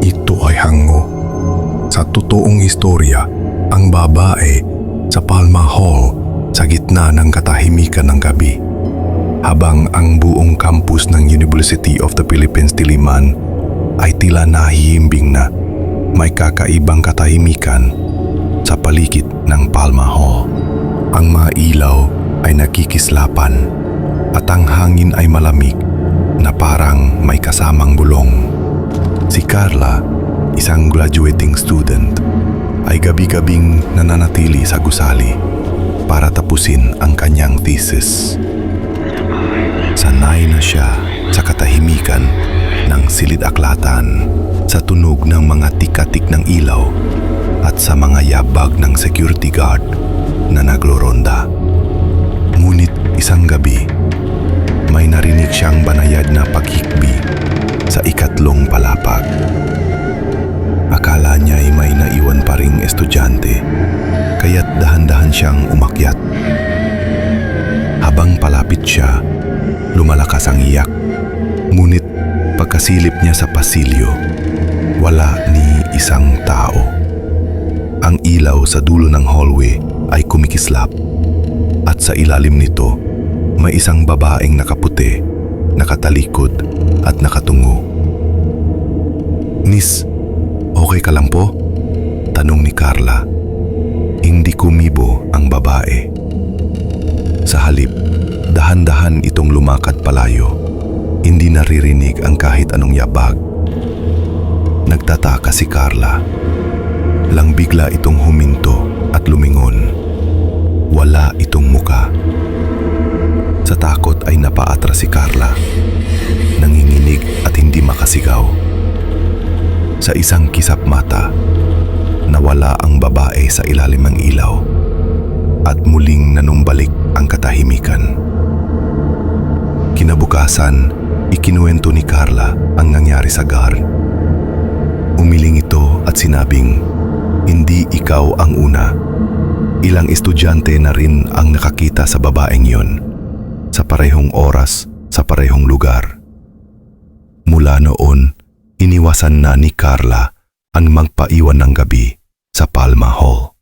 Ito ay hango. Sa totoong istorya, ang babae sa Palma Hall sa gitna ng katahimikan ng gabi. Habang ang buong campus ng University of the Philippines Diliman ay tila nahihimbing na may kakaibang katahimikan sa paligid ng Palma Hall. Ang mga ilaw ay nakikislapan at ang hangin ay malamig na parang may kasamang bulong. Si Carla, isang graduating student, ay gabi-gabing nananatili sa gusali para tapusin ang kanyang thesis. Sanay na siya sa katahimikan ng silid-aklatan, sa tunog ng mga tikatik ng ilaw at sa mga yabag ng security guard narinig siyang banayad na paghikbi sa ikatlong palapag. Akala niya ay may naiwan pa ring estudyante, kaya't dahan-dahan siyang umakyat. Habang palapit siya, lumalakas ang iyak. Ngunit pagkasilip niya sa pasilyo, wala ni isang tao. Ang ilaw sa dulo ng hallway ay kumikislap at sa ilalim nito may isang babaeng nakaputi, nakatalikod at nakatungo. Nis, okay ka lang po? Tanong ni Carla. Hindi kumibo ang babae. Sa halip, dahan-dahan itong lumakad palayo. Hindi naririnig ang kahit anong yabag. Nagtataka si Carla. Lang bigla itong huminto at lumingon. Wala itong muka. Sa takot ay napaatras si Carla. Nanginginig at hindi makasigaw. Sa isang kisap mata, nawala ang babae sa ilalim ng ilaw at muling nanumbalik ang katahimikan. Kinabukasan, ikinuwento ni Carla ang nangyari sa guard. Umiling ito at sinabing, hindi ikaw ang una. Ilang estudyante na rin ang nakakita sa babaeng yon sa parehong oras, sa parehong lugar. Mula noon, iniwasan na ni Carla ang magpaiwan ng gabi sa Palma Hall.